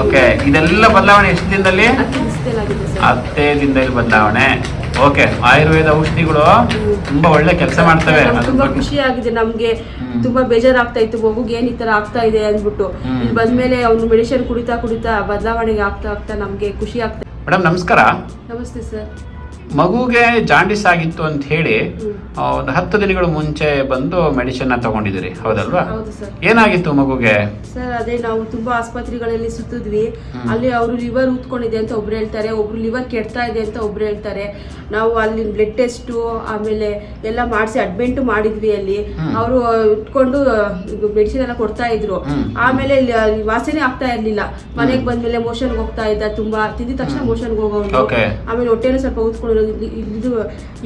Okay ಇದೆಲ್ಲ ಬದಲಾವಣೆ ಎಷ್ಟು ದಿನದಲ್ಲಿ? ಹತ್ತು ದಿನದಲ್ಲಿ ಬದಲಾವಣೆ. ಓಕೆ ಆಯುರ್ವೇದ ಔಷಧಿಗಳು ತುಂಬಾ ಒಳ್ಳೆ ಕೆಲಸ ಮಾಡ್ತವೆ. ತುಂಬಾ ಖುಷಿ ಆಗಿದೆ. ನಮ್ಗೆ. ತುಂಬಾ ಬೇಜಾರಾಗ್ತಾ ಇತ್ತು. ಮಗುಗೆ ಏನ್ ಈ ತರ ಆಗ್ತಾ ಇದೆ? ಅಂದ್ಬಿಟ್ಟು. ಇಲ್ಲಿ ಬಂದ್ಮೇಲೆ ಅವ್ನು ಮೆಡಿಸಿನ್ ಕುಡಿತಾ ಕುಡಿತಾ ಬದಲಾವಣೆಗೆ ಆಗ್ತಾ ಆಗ್ತಾ ನಮ್ಗೆ ಖುಷಿ ಆಗ್ತಾ ಮೇಡಮ್ ನಮಸ್ಕಾರ. ನಮಸ್ತೆ ಸರ್. ಮಗುಗೆ ಜಾಂಡಿಸ್ ಆಗಿತ್ತು ಅಂತ ಹೇಳಿ ಒಂದು ಹತ್ತು ದಿನಗಳ ಮುಂಚೆ ಬಂದು ಮೆಡಿಸಿನ್ ತಗೊಂಡಿದ್ದೀರಿ ಹೌದಲ್ವಾ? ಹೌದು ಸರ್. ಏನಾಗಿತ್ತು ಮಗುಗೆ? ಸರ್ ಅದೇ ನಾವು ತುಂಬಾ ಆಸ್ಪತ್ರೆಗಳಲ್ಲಿ ಸುತ್ತಿದ್ವಿ. ಅಲ್ಲಿ ಅವರು ಲಿವರ್ ಊದ್ಕೊಂಡಿದೆ ಅಂತ ಒಬ್ರು ಹೇಳ್ತಾರೆ ಒಬ್ರು ಲಿವರ್ ಕೆಡ್ತಾ ಇದೆ ಅಂತ ಒಬ್ರು ಹೇಳ್ತಾರೆ. ನಾವು ಅಲ್ಲಿ ಬ್ಲಡ್ ಟೆಸ್ಟ್ ಆಮೇಲೆ ಎಲ್ಲ ಮಾಡಿಸಿ ಅಡ್ಮಿಂಟ್ ಮಾಡಿದ್ವಿ ಅಲ್ಲಿ. ಅವರು ಇಟ್ಕೊಂಡು ಮೆಡಿಸಿನ್ ಎಲ್ಲ ಕೊಡ್ತಾ ಇದ್ರು. ಆಮೇಲೆ ಅಲ್ಲಿ ವಾಸನೆ ಆಗ್ತಾ ಇರ್ಲಿಲ್ಲ. ಮನೆಗೆ ಬಂದ್ಮೇಲೆ ಮೋಷನ್ ಹೋಗ್ತಾ ಇದ್ದ ತುಂಬಾ ತಿಂದಿದ ತಕ್ಷಣ ಮೋಷನ್ಗೆ ಹೋಗೋದು. ಆಮೇಲೆ ಹೊಟ್ಟೆನೂ ಸ್ವಲ್ಪ ಊದ್ಕೊಂಡಿರೋದು ಇದು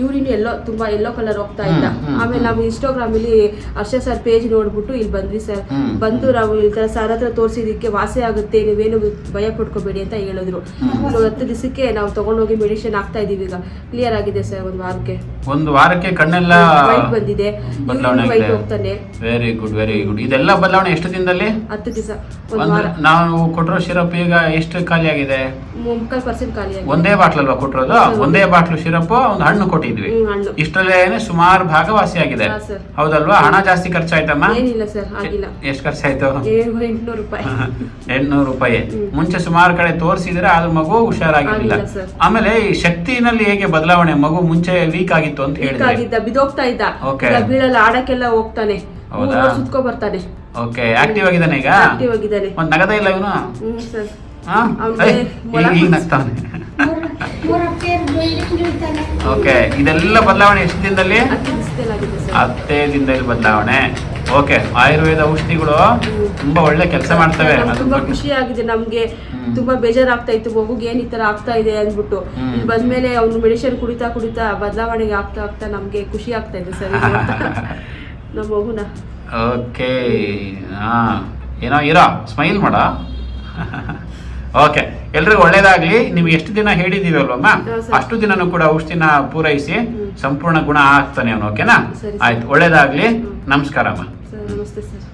ಯೂರಿನ್ ಎಲ್ಲೋ ತುಂಬಾ ಎಲ್ಲೋ ಕಲರ್ ಹೋಗ್ತಾ ಇದ್ದ. ಆಮೇಲೆ ನಾವು ಇನ್ಸ್ಟಾಗ್ರಾಮ್ ಅಲ್ಲಿ ಹರ್ಷ ಸರ್ ಪೇಜ್ ನೋಡ್ಬಿಟ್ಟು ಇಲ್ಲಿ ಬಂದ್ವಿ ಸರ್. ಬಂದು ನಾವು ಈ ತರ ಸರ್ ಹತ್ರ ತೋರಿಸಿದಕ್ಕೆ ವಾಸಿ ಆಗುತ್ತೆ ನೀವೇನು ಭಯ ಪಡ್ಕೋಬೇಡಿ ಅಂತ ಹೇಳಿದ್ರು. ಹತ್ತು ದಿವಸಕ್ಕೆ ನಾವು ತಗೊಂಡೋಗಿ ಮೆಡಿಸಿನ್ ಆಗ್ತಾ ಇದೀವಿ ಈಗ. ಕ್ಲಿಯರ್ ಆಗಿದೆ ಸರ್ ಒಂದು ವಾರಕ್ಕೆ. ಒಂದು ವಾರಕ್ಕೆ ಕಣ್ಣೆಲ್ಲ ಬಂದಿದೆ. ಹೋಗ್ತಾನೆ. ವೆರಿ ಗುಡ್ ವೆರಿ ಗುಡ್ ಇದೆಲ್ಲ ಬದಲಾವಣೆ ಎಷ್ಟು ದಿನದಲ್ಲಿ? ಹತ್ತು ದಿವಸ ನಾವು ಕೊಟ್ಟಿರೋ ಶಿರಪ್ ಈಗ ಎಷ್ಟು ಖಾಲಿ ಆಗಿದೆ? ಒಂದೇ ಬಾಟ್ಲ್ ಅಲ್ವಾ ಕೊಟ್ಟಿರೋದು ಒಂದೇ ಬಾಟ್ಲು ಶಿರಪ್ ಒಂದು ಹಣ್ಣು ಕೊಟ್ಟಿದ್ವಿ. ಇಷ್ಟರಲ್ಲೇ ಸುಮಾರು ಭಾಗ ವಾಸಿ ಆಗಿದೆ ಹಾ. ಹೌದಲ್ವಾ? ಹಣ ಜಾಸ್ತಿ ಖರ್ಚಾಯ್ತಮ್ಮ? ಏನಿಲ್ಲ ಸರ್ ಆಗಿಲ್ಲ. ಎಷ್ಟು ಖರ್ಚಾಯ್ತು? ಏಳು ಎಂಟ್ನೂರು ರೂಪಾಯಿ. ಎಂಟ್ನೂರು ರೂಪಾಯಿ. ಹ್ಮ್. ಮುಂಚೆ ಸುಮಾರು ಕಡೆ ತೋರಿಸಿದ್ರೆ ಆದ್ರೆ ಮಗು ಹುಷಾರಾಗಿರ್ಲಿಲ್ಲ. ಆಗಿಲ್ಲ. ಆಮೇಲೆ ಈ ಶಕ್ತಿನಲ್ಲಿ ಹೇಗೆ ಬದಲಾವಣೆ? ಮಗು ಮುಂಚೆ ವೀಕ್ ಆಗಿತ್ತು ಅಂತ ಹೇಳಿ ಹೇಳಿದ್ರೆ ಆಗಿದ್ದ ಬಿದೋಗ್ತಾ ಇದ್ದ. Okay. ಈಗ ಬೀಳಲ್ಲ ಆಡಕ್ಕೆಲ್ಲ ಹೋಗ್ತಾನೆ. ಹೌದಾ? ಸುತ್ಕೋ ಬರ್ತಾನೆ. ಓಕೆ ಆಕ್ಟಿವ್ ಆಗಿದ್ದಾನೆ ಈಗ? ಆಕ್ಟಿವ್ ಆಗಿದ್ದಾನೆ. ಒಂದ್ ನಗದ ಇಲ್ಲ ಇವನು? ಹ್ಮ್ ಸರ್? ಅವ್ನ್ಗೆ ಈಗ ನಗ್ತಾನೆ. ಕುಡ್ಸ್- ಓಕೆ ಇದೆಲ್ಲ ಬದಲಾವಣೆ ಎಷ್ಟು ದಿನದಲ್ಲಿ? ಹತ್ತು ದಿನದಲ್ಲಿ ಬದಲಾವಣೆ. ಓಕೆ ಆಯುರ್ವೇದ ಔಷಧಿಗಳು ತುಂಬಾ ಒಳ್ಳೆ ಕೆಲಸ ಮಾಡ್ತವೆ. ತುಂಬಾ ಖುಷಿ ಆಗಿದೆ ನಮ್ಗೆ. ತುಂಬಾ ಬೇಜಾರಾಗ್ತಾ ಇತ್ತು ಮಗುಗೆ ಏನ್ ಈ ತರ ಆಗ್ತಾ ಇದೆ ಅಂದ್ಬಿಟ್ಟು. ಇಲ್ಲಿ ಬಂದ್ಮೇಲೆ ಅವ್ನು ಮೆಡಿಸಿನ್ ಕುಡಿತಾ ಕುಡಿತಾ ಬದಲಾವಣೆಗೆ ಆಗ್ತಾ ಆಗ್ತಾ ನಮ್ಗೆ ಖುಷಿ ಆಗ್ತಾ ಇದೆ ಸರ್ ನಮ್ಮ ಮಗುನ. ಓಕೆ ಹಾ. ಏನೋ ಇರೋ ಸ್ಮೈಲ್ ಮಾಡ. ಓಕೆ ಎಲ್ರಿಗೂ ಒಳ್ಳೇದಾಗ್ಲಿ. ನೀವು ಎಷ್ಟು ದಿನ ಹೇಳಿದೀವಿ ಅಲ್ವಮ್ಮ ಅಷ್ಟು ದಿನನೂ ಕೂಡ ಔಷಧಿನ ಪೂರೈಸಿ ಸಂಪೂರ್ಣ ಗುಣ ಆಗ್ತಾನೆ ಅವನು ಓಕೆನಾ ಆಯ್ತು ಒಳ್ಳೇದಾಗ್ಲಿ. ನಮಸ್ಕಾರಮ್ಮ ನಮಸ್ತೆ ಸರ್.